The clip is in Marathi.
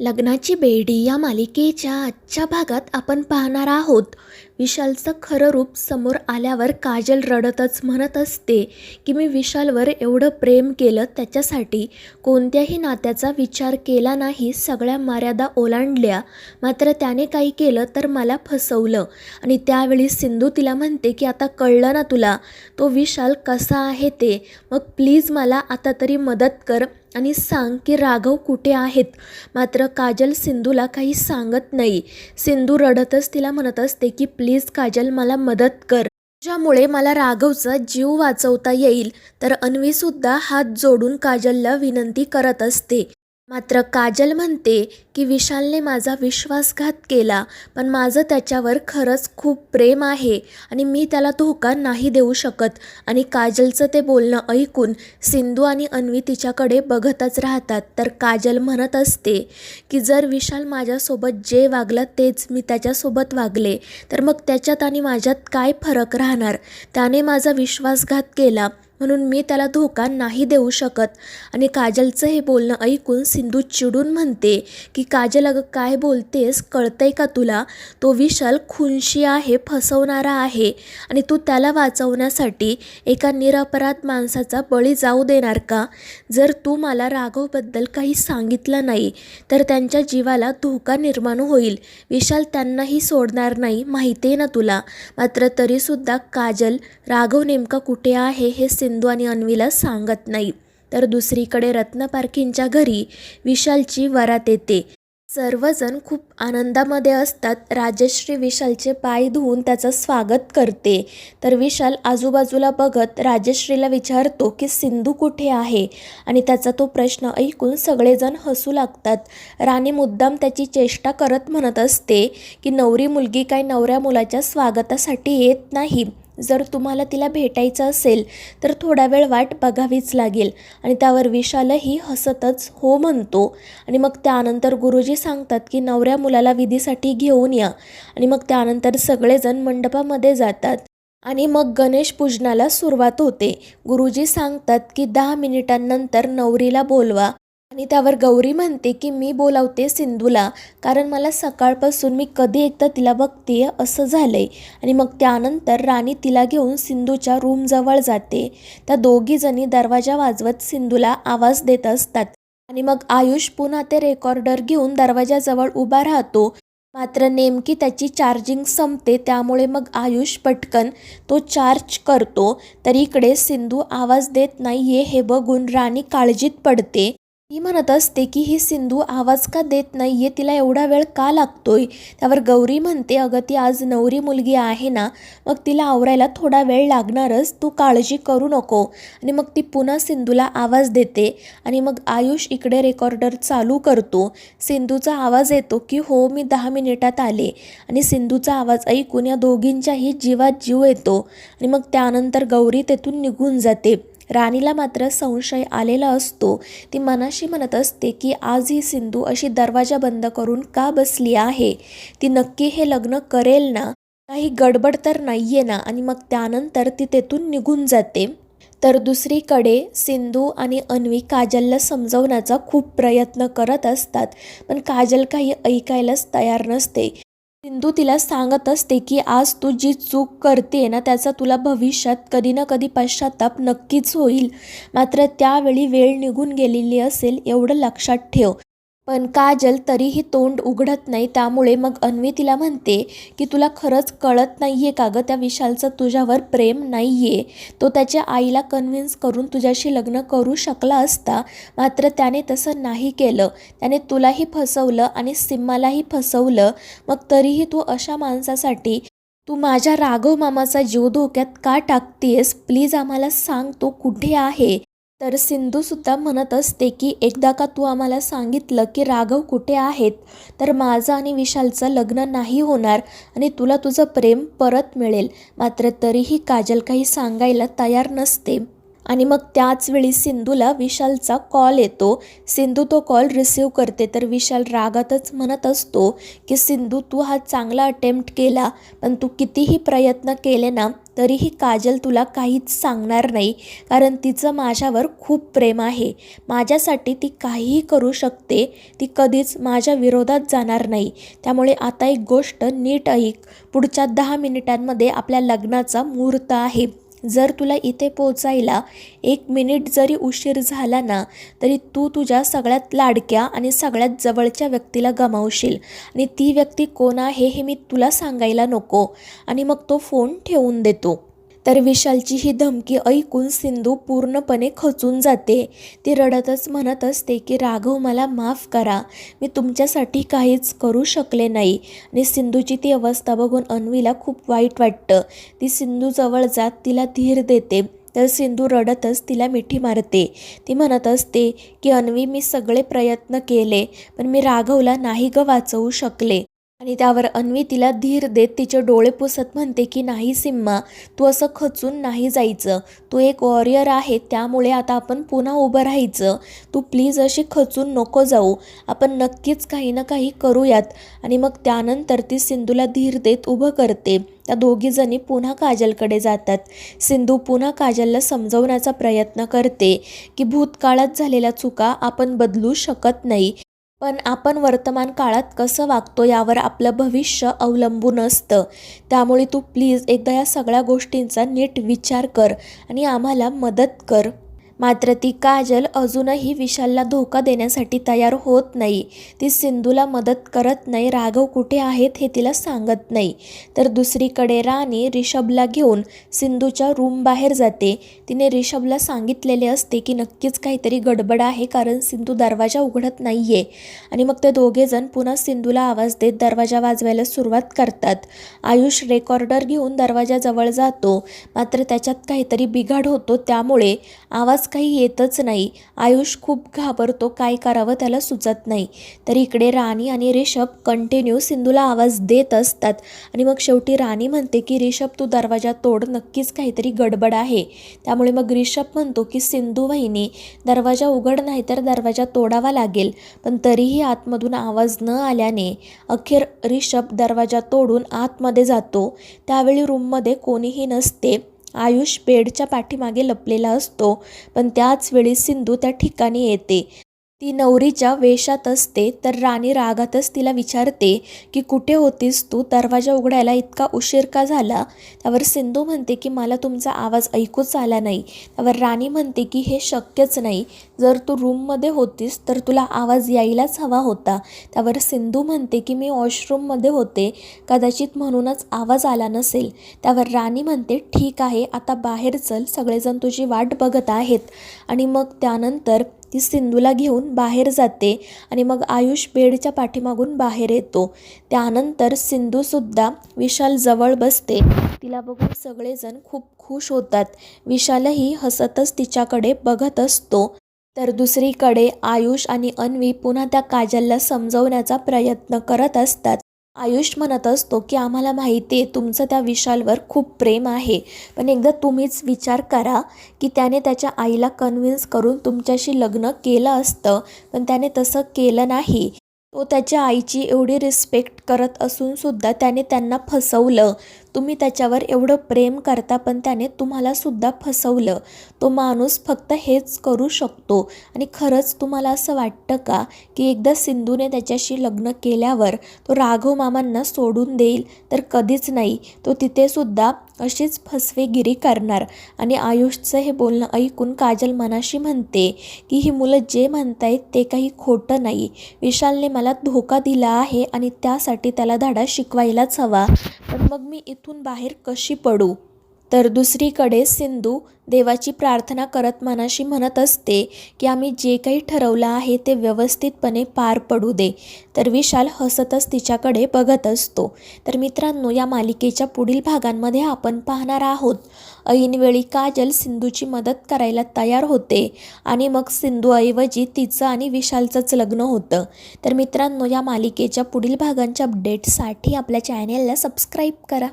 लग्नाची बेडी या मालिकेच्या आजच्या भागात आपण पाहणार आहोत. विशालचं खरं रूप समोर आल्यावर काजल रडतच म्हणत असते की मी विशालवर एवढं प्रेम केलं त्याच्यासाठी. कोणत्याही नात्याचा विचार केला नाही सगळ्या मर्यादा ओलांडल्या. मात्र त्याने काही केलं तर मला फसवलं. आणि त्यावेळी सिंधू तिला म्हणते की आता कळलं ना तुला तो विशाल कसा आहे ते. मग प्लीज मला आता तरी मदत कर. आणि सांग की राघव कुठे आहेत? मात्र काजल सिंधूला काही सांगत नाही. सिंधू रडतच तिला म्हणत असते की प्लीज काजल मला मदत कर. ज्यामुळे मला राघवचा जीव वाचवता येईल. तर अन्वीसुद्धा हात जोडून काजलला विनंती करत असते. मात्र काजल म्हणते की विशालने माझा विश्वासघात केला पण माझं त्याच्यावर खरंच खूप प्रेम आहे आणि मी त्याला धोका नाही देऊ शकत. आणि काजलचं ते बोलणं ऐकून सिंधू आणि अन्वी तिच्याकडे बघतच राहतात. तर काजल म्हणत असते की जर विशाल माझ्यासोबत जे वागलं तेच मी त्याच्यासोबत वागले तर मग त्याच्यात आणि माझ्यात काय फरक राहणार? त्याने माझा विश्वासघात केला. म्हणून मी त्याला धोका नाही देऊ शकत. आणि काजलचं हे बोलणं ऐकून सिंधू चिडून म्हणते की काजल अगं काय बोलतेस? कळतंय का तुला? तो विशाल खुनशी आहे फसवणारा आहे आणि तू त्याला वाचवण्यासाठी एका निरपराध माणसाचा बळी जाऊ देणार का? जर तू मला राघवबद्दल काही सांगितलं नाही तर त्यांच्या जीवाला धोका निर्माण होईल. विशाल त्यांनाही सोडणार नाही माहिती आहे ना तुला. मात्र तरीसुद्धा काजल राघव नेमका कुठे आहे हे सिंधू आणि अन्वीला सांगत नाही. तर दुसरीकडे रत्न पारखींच्या घरी विशालची वरात येते. सर्वजण खूप आनंदामध्ये असतात. राजश्री विशालचे पाय धुवून त्याचं स्वागत करते. तर विशाल आजूबाजूला बघत राजश्रीला विचारतो की सिंधू कुठे आहे? आणि त्याचा तो प्रश्न ऐकून सगळेजण हसू लागतात. राणी मुद्दाम त्याची चेष्टा करत म्हणत असते की नवरी मुलगी काय नवऱ्या मुलाच्या स्वागतासाठी येत नाही. जर तुम्हाला तिला भेटायचं असेल तर थोडा वेळ वाट बघावीच लागेल. आणि त्यावर विशालही हसतच हो म्हणतो. आणि मग त्यानंतर गुरुजी सांगतात की नवऱ्या मुलाला विधीसाठी घेऊन या. आणि मग त्यानंतर सगळेजण मंडपामध्ये जातात. आणि मग गणेश पूजनाला सुरुवात होते. गुरुजी सांगतात की दहा मिनिटांनंतर नवरीला बोलवा. आणि त्यावर गौरी म्हणते की मी बोलावते सिंधूला कारण मला सकाळपासून मी कधी एकदा तिला बघते असं झालं आहे आणि मग त्यानंतर राणी तिला घेऊन सिंधूच्या रूमजवळ जाते. त्या दोघीजणी दरवाजा वाजवत सिंधूला आवाज देत असतात. आणि मग आयुष पुन्हा ते रेकॉर्डर घेऊन दरवाजाजवळ उभा राहतो. मात्र नेमकी त्याची चार्जिंग संपते त्यामुळे मग आयुष पटकन तो चार्ज करतो. तर इकडे सिंधू आवाज देत नाही आहे हे बघून राणी काळजीत पडते. ती म्हणत असते की ही सिंधू आवाज का देत नाहीये? तिला एवढा वेळ का लागतोय? त्यावर गौरी म्हणते अगं ती आज नवरी मुलगी आहे ना मग तिला आवरायला थोडा वेळ लागणारच. तू काळजी करू नको. आणि मग ती पुन्हा सिंधूला आवाज देते आणि मग आयुष इकडे रेकॉर्डर चालू करतो. सिंधूचा आवाज येतो की हो मी दहा मिनिटात आले. आणि सिंधूचा आवाज ऐकून या दोघींच्याही जीवात जीव येतो. आणि मग त्यानंतर गौरी तेथून निघून जाते. राणीला मात्र संशय आलेला असतो. ती मनाशी म्हणत असते की आज ही सिंधू अशी दरवाजा बंद करून का बसली आहे? ती नक्की हे लग्न करेल ना? काही गडबड तर नाहीये ना? आणि मग त्यानंतर ती तेथून निघून जाते. तर दुसरीकडे सिंधू आणि अन्वी काजलला समजवण्याचा खूप प्रयत्न करत असतात. पण काजल काही ऐकायलाच तयार नसते. सिंधू तिला सांगत असते की आज तू जी चूक करते ना त्याचा तुला भविष्यात कधी ना कधी पश्चाताप नक्कीच होईल. मात्र त्यावेळी वेळ निघून गेलेली असेल एवढं लक्षात ठेव. पण काजल तरीही तोंड उघडत नाही. त्यामुळे मग अन्वी तिला म्हणते की तुला खरंच कळत नाही आहे का गं त्या विशालचं तुझ्यावर प्रेम नाही आहे तो त्याच्या आईला कन्व्हिन्स करून तुझ्याशी लग्न करू शकला असता. मात्र त्याने तसं नाही केलं. त्याने तुलाही फसवलं आणि सिम्मालाही फसवलं. मग तरीही तू अशा माणसासाठी तू माझ्या राघव मामाचा जीव धोक्यात का टाकतेस प्लीज आम्हाला सांग तो कुठे आहे? तर सिंधूसुद्धा म्हणत असते की एकदा का तू आम्हाला सांगितलं की राघव कुठे आहेत तर माझं आणि विशालचं लग्न नाही होणार आणि तुला तुझं प्रेम परत मिळेल. मात्र तरीही काजल काही सांगायला तयार नसते. आणि मग त्याच वेळी सिंधूला विशालचा कॉल येतो. सिंधू तो कॉल रिसीव करते. तर विशाल रागातच म्हणत असतो की सिंधू तू हा चांगला अटेम्प्ट केला पण तू कितीही प्रयत्न केले ना तरीही काजल तुला काहीच सांगणार नाही. कारण तिचं माझ्यावर खूप प्रेम आहे. माझ्यासाठी ती काहीही करू शकते. ती कधीच माझ्या विरोधात जाणार नाही. त्यामुळे आता एक गोष्ट नीट ऐक. पुढच्या दहा मिनिटांमध्ये आपल्या लग्नाचा मुहूर्त आहे. जर तुला इथे पोचायला एक मिनिट जरी उशीर झाला ना तरी तू तुझ्या सगळ्यात लाडक्या आणि सगळ्यात जवळच्या व्यक्तीला गमावशील. आणि ती व्यक्ती कोण आहे हे मी तुला सांगायला नको. आणि मग तो फोन ठेवून देतो. तर विशालची ही धमकी ऐकून सिंधू पूर्णपणे खचून जाते. ती रडतच म्हणत असते की राघव मला माफ करा. मी तुमच्यासाठी काहीच करू शकले नाही. आणि सिंधूची ती अवस्था बघून अन्वीला खूप वाईट वाटतं. ती सिंधूजवळ जात तिला धीर देते. तर सिंधू रडतच तिला मिठी मारते. ती म्हणत असते की अन्वी मी सगळे प्रयत्न केले पण मी राघवला नाही ग वाचवू शकले. आणि त्यावर अन्वी तिला धीर देत तिचे डोळे पुसत म्हणते की नाही सिम्मा तू असं खचून नाही जायचं. तू एक वॉरियर आहे त्यामुळे आता आपण पुन्हा उभं राहायचं. तू प्लीज अशी खचून नको जाऊ. आपण नक्कीच काही ना काही करूयात. आणि मग त्यानंतर ती सिंधूला धीर देत उभं करते. त्या दोघीजणी पुन्हा काजलकडे जातात. सिंधू पुन्हा काजलला समजवण्याचा प्रयत्न करते की भूतकाळात झालेल्या चुका आपण बदलू शकत नाही. पण आपण वर्तमान काळात कसं वागतो यावर आपलं भविष्य अवलंबून असतं. त्यामुळे तू प्लीज एकदा या सगळ्या गोष्टींचा नीट विचार कर आणि आम्हाला मदत कर. मात्र ती काजल अजूनही विशालला धोका देण्यासाठी तयार होत नाही. ती सिंधूला मदत करत नाही. राघव कुठे आहेत हे तिला सांगत नाही. तर दुसरीकडे राणी रिषभला घेऊन सिंधूच्या रूम बाहेर जाते. तिने रिषभला सांगितलेले असते की नक्कीच काहीतरी गडबड आहे कारण सिंधू दरवाजा उघडत नाही आहे आणि मग ते दोघेजण पुन्हा सिंधूला आवाज देत दरवाजा वाजवायला सुरुवात करतात. आयुष रेकॉर्डर घेऊन दरवाजाजवळ जातो. मात्र त्याच्यात काहीतरी बिघाड होतो. त्यामुळे आवाज आवाज काही येतच नाही. आयुष खूप घाबरतो काय करावं त्याला सुचत नाही. तर इकडे राणी आणि रिषभ कंटिन्यू सिंधूला आवाज देत असतात. आणि मग शेवटी राणी म्हणते की रिषभ तू दरवाजा तोड नक्कीच काहीतरी गडबड आहे. त्यामुळे मग रिषभ म्हणतो की सिंधू वहिनी दरवाजा उघड नाही तर दरवाजा तोडावा लागेल. पण तरीही आतमधून आवाज न आल्याने अखेर रिषभ दरवाजा तोडून आतमध्ये जातो. त्यावेळी रूममध्ये कोणीही नसते. आयुष बेडच्या पाठीमागे लपलेला असतो पण त्याच वेळी सिंधू त्या ठिकाणी येते. ती नवरीच्या वेशात असते तर राणी रागातच तिला विचारते की कुठे होतीस तू? दरवाजा उघडायला इतका उशीर का झाला? त्यावर सिंधू म्हणते की मला तुमचा आवाज ऐकूच आला नाही. त्यावर राणी म्हणते की हे शक्यच नाही. जर तू रूममध्ये होतीस तर तुला आवाज यायलाच हवा होता. त्यावर सिंधू म्हणते की मी वॉशरूममध्ये होते. कदाचित म्हणूनच आवाज आला नसेल. त्यावर राणी म्हणते ठीक आहे आता बाहेर चल. सगळेजण तुझी वाट बघत आहेत. आणि मग त्यानंतर ती सिंधूला घेऊन बाहेर जाते आणि मग आयुष बेडच्या पाठीमागून बाहेर येतो. त्यानंतर सिंधूसुद्धा विशाल जवळ बसते. तिला बघून सगळेजण खूप खुश होतात. विशालही हसतच तिच्याकडे बघत असतो. तर दुसरीकडे आयुष आणि अन्वी पुन्हा त्या काजलला समजवण्याचा प्रयत्न करत असतात. आयुष म्हणत असतो की आम्हाला माहिती आहे तुमचं त्या विशालवर खूप प्रेम आहे. पण एकदा तुम्हीच विचार करा की त्याने त्याच्या आईला कन्व्हिन्स करून तुमच्याशी लग्न केलं असतं पण त्याने तसं केलं नाही. तो त्याच्या आईची एवढी रिस्पेक्ट करत असूनसुद्धा त्याने त्यांना फसवलं. तुम्ही त्याच्यावर एवढं प्रेम करता पण त्याने तुम्हालासुद्धा फसवलं. तो माणूस फक्त हेच करू शकतो. आणि खरंच तुम्हाला असं वाटतं का की एकदा सिंधूने त्याच्याशी लग्न केल्यावर तो राघव मामांना सोडून देईल? तर कधीच नाही. तो तिथेसुद्धा अशीच फसवेगिरी करणार. आणि आयुषचं हे बोलणं ऐकून काजल मनाशी म्हणते की ही मुलं जे म्हणतायत ते काही खोटं नाही. विशालने मला धोका दिला आहे आणि त्यासाठी त्याला धडा शिकवायलाच हवा. पण मग मी इथून बाहेर कशी पडू? तर दुसरीकडे सिंधू देवाची प्रार्थना करत मनाशी म्हणत असते की आम्ही जे काही ठरवलं आहे ते व्यवस्थितपणे पार पडू दे. तर विशाल हसतच तिच्याकडे बघत असतो. तर मित्रांनो या मालिकेच्या पुढील भागांमध्ये आपण पाहणार आहोत. ऐनवेळी काजल सिंधूची मदत करायला तयार होते आणि मग सिंधूऐवजी तिचं आणि विशालचंच लग्न होतं. तर मित्रांनो या मालिकेच्या पुढील भागांच्या अपडेटसाठी आपल्या चॅनेलला सबस्क्राईब करा.